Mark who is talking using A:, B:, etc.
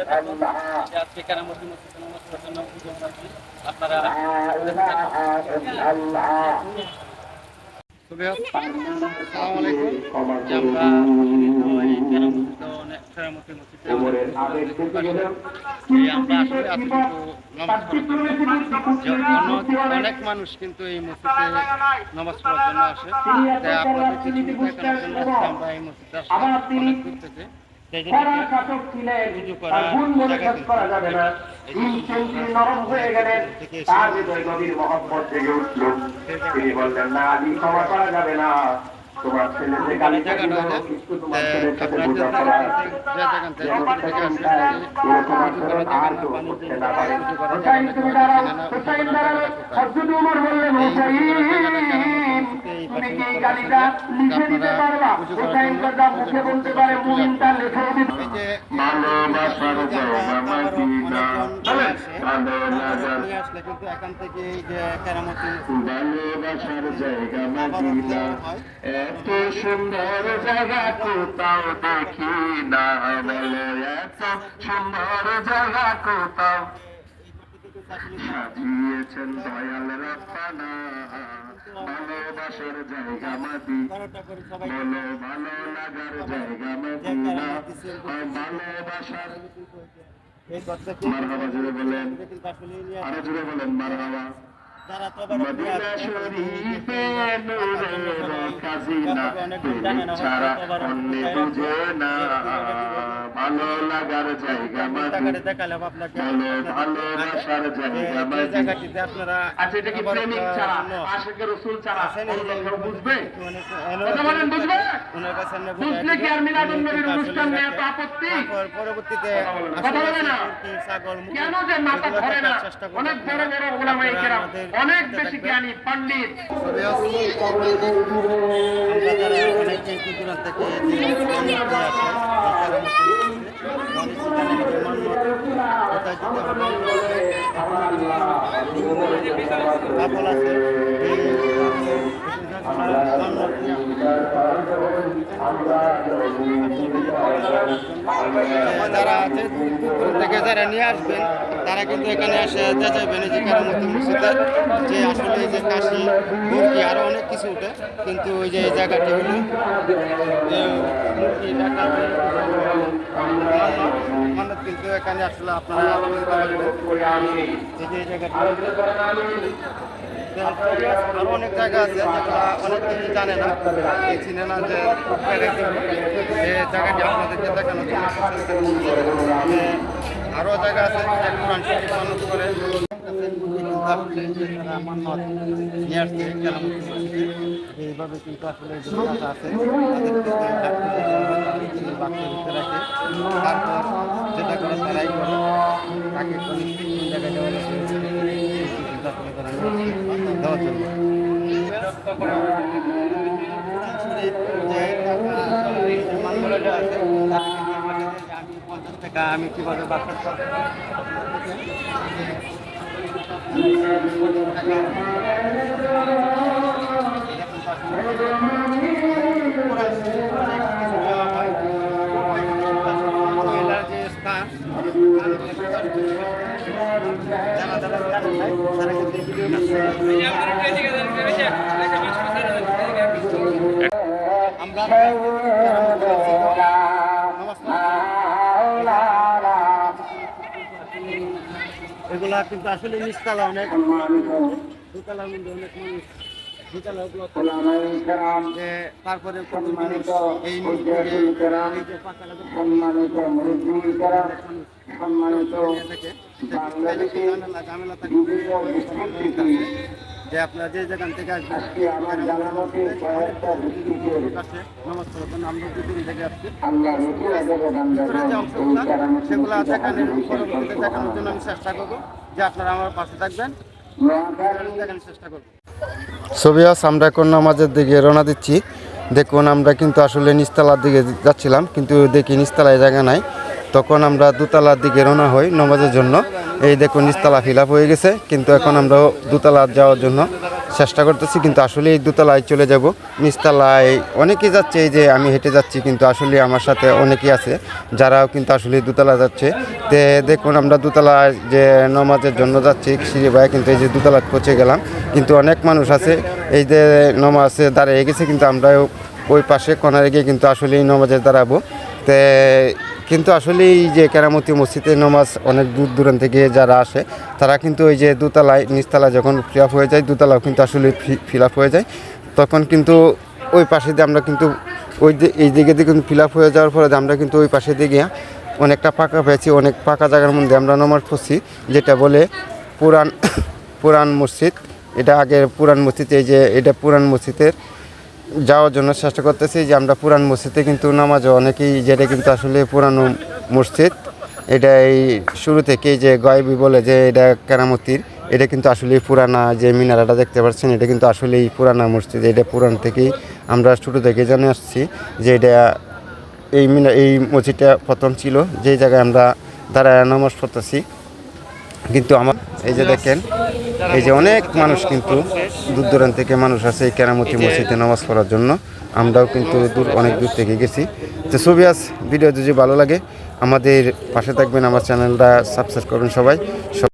A: জন্য অনেক আসলে মানুষ কিন্তু এই মসজিদে নামাজ পড়ার জন্য আসে তাই আপনাদের জন্য আমরা এই মসজিদে আসলাম অনেক দূর থেকে
B: যারা শাসক ছিলেন তার
A: করা
B: গুণ বলে করা যাবে না। নরম হয়ে গেলেন তার হৃদয় গভীর মহব্বত জেগে উঠল। তিনি বললেন না আদি ক্ষমা করা যাবে না। তোমার ছেলে যে তোমার ছেলের সাথে এরকম আচরণ আর কেউ করতে না পারে। হুসাইন, তুমি দাঁড়াও, হুসাইন দাঁড়াও। হযরত উমর বললেন, হুসাইন, তুমি কি এই গালিটা লিখে দিতে পারবা? হুসাইন দাদা মুখে বলতে পারে, মুমিন তা লিখে দিতে
A: আসলে কিন্তু এখান থেকে এই যে কেরামতি
C: ভালোবাসার জায়গা মদিনা এত সুন্দর জায়গা কোথাও দেখি না বলো। এত সুন্দর জায়গা কোথাও। সাজিয়েছেন দয়াল রব্বানা ভালোবাসার জায়গা মাদি বলো ভালো লাগার জায়গা মদিনা ভালোবাসার মারহাবা জুড়ে বলেন আরও জুড়ে বলেন মারহাবা। মদিনা শরীফে নূরের কাজিনা তুমি ছাড়া অন্য বুঝে না। ভালো লাগার জায়গা মাদি
A: দেখালাম আপনাকে।
C: বলো ভালোবাসার জায়গা
A: যে আপনারা
C: আচ্ছা এটা কি প্রেমিক ছাড়া? আশেকের রসুল ছাড়া? বুঝবে? কথা বলেন বুঝবে?
A: ওনার কাছে আমরা
C: বুঝলে কি আর মিলাদুন নবীর অনুষ্ঠান নিয়ে এত আপত্তি?
A: পরবর্তীতে
C: কথা বলে না। কেন যে মাথা ধরে না? অনেক বড় বড় ওলামাই কেরাম। অনেক বেশি। জ্ঞানী পণ্ডিত
A: যারা এখানে এই দূর দূরান্ত থেকে যে ইসলাম নিয়ে আসে, তারা মানুষ এখানে নিজের মান্যত কোথায় যেতে হবে, কাপড় আছে, এই মান্যত নিয়ে আসে। যারা আছে থেকে যারা নিয়ে আসবেন, তারা কিন্তু এখানে এসে যাচাইবেন যে কেরামতি মসজিদের যে আসলে এই যে কাশি, মুরগি আরও অনেক কিছু উঠে কিন্তু ওই যে এই জায়গাটি হলো মুরগি কিন্তু এখানে আসলে আপনারা এই জায়গাটি। আরও অনেক জায়গা আছে যেগুলো অনেক কিছু জানে না। চিনে না যে জায়গাটি আপনাদেরকে দেখানোর জন্য চেষ্টা করছি। যে আরও জায়গা আছে করে। এইভাবে কিন্তু আসলে আছে তারপর যেটা করে তারাই করে, তাকে কোনো জায়গায় টাকা আমি কীভাবে বাক্স মহিলার এগুলা কিন্তু আসলে নিচতলা অনেক। দোতলার মধ্যে অনেক মানুষ। দোতলা তারপরে এই যে আপনারা যে যেখান থেকে আসবেন
B: আজকে আমার
A: দুপুরি থেকে আসছি। সেগুলো দেখানোর দেখানোর জন্য আমি চেষ্টা করব যে আপনারা আমার পাশে থাকবেন। দেখানোর চেষ্টা করব।
D: ছবিয়াস আমরা এখন নামাজের দিকে রওনা দিচ্ছি। দেখুন, আমরা কিন্তু আসলে নিস্তালার দিকে যাচ্ছিলাম, কিন্তু দেখি নিচতলায় জায়গা নাই। তখন আমরা দুতলার দিকে রওনা হই নামাজের জন্য। এই দেখুন, নিচতলা ফিল হয়ে গেছে, কিন্তু এখন আমরা দুতলার যাওয়ার জন্য চেষ্টা করতেছি, কিন্তু আসলে এই দোতলায় চলে যাব। নিচতলায় অনেকেই যাচ্ছে, এই যে আমি হেঁটে যাচ্ছি, কিন্তু আসলে আমার সাথে অনেকেই আছে, যারাও কিন্তু আসলে দোতলা যাচ্ছে। তে দেখুন, আমরা দোতলায় যে নমাজের জন্য যাচ্ছি, সিঁড়ি ভাই কিন্তু এই যে দোতলা পৌঁছে গেলাম, কিন্তু অনেক মানুষ আছে, এই যে নমাজে দাঁড়িয়ে গেছে, কিন্তু আমরা ওই পাশে কোনারে গিয়ে কিন্তু আসলে এই নমাজে দাঁড়াবো। তে কিন্তু আসলে এই যে কেরামতি মসজিদে নামাজ অনেক দূর দূরান্ত থেকে যারা আসে, তারা কিন্তু ওই যে দোতলায়, নিচতলা যখন ফিল হয়ে যায়, দোতলাও কিন্তু আসলে ফিল হয়ে যায়। তখন কিন্তু ওই পাশে দিয়ে আমরা কিন্তু ওই এই দিকে দিয়ে কিন্তু ফিল হয়ে যাওয়ার পরে আমরা কিন্তু ওই পাশে দিয়ে গিয়ে অনেকটা পাকা পেয়েছি, অনেক পাকা জায়গার মধ্যে আমরা নামাজ পড়ছি, যেটা বলে পুরান পুরান মসজিদ। এটা আগের পুরান মসজিদ, এই যে এটা পুরান মসজিদের যাওয়ার জন্য চেষ্টা করতেছি যে আমরা পুরান মসজিদে কিন্তু নামাজ অনেকেই যেটা কিন্তু আসলে পুরানো মসজিদ এটা এই শুরু থেকেই যে গয়বি বলে যে এটা কেরামতির, এটা কিন্তু আসলে পুরানা যে মিনারাটা দেখতে পাচ্ছেন, এটা কিন্তু আসলেই পুরানা মসজিদ, এটা পুরান থেকেই আমরা ছোটো থেকে জানে আসছি যে এটা এই মিনার এই মসজিদটা প্রথম ছিল যেই জায়গায় আমরা দাঁড়ায় নামাজ পড়তেছি। কিন্তু আমার এই যে দেখেন, এই যে অনেক মানুষ কিন্তু দূর দূরান্ত থেকে মানুষ আছে এই কেরামতি মসজিদে নামাজ পড়ার জন্য। আমরাও কিন্তু দূর, অনেক দূর থেকে গেছি। তো ছবি আস ভিডিও যদি ভালো লাগে, আমাদের পাশে থাকবেন, আমার চ্যানেলটা সাবস্ক্রাইব করবেন সবাই। সব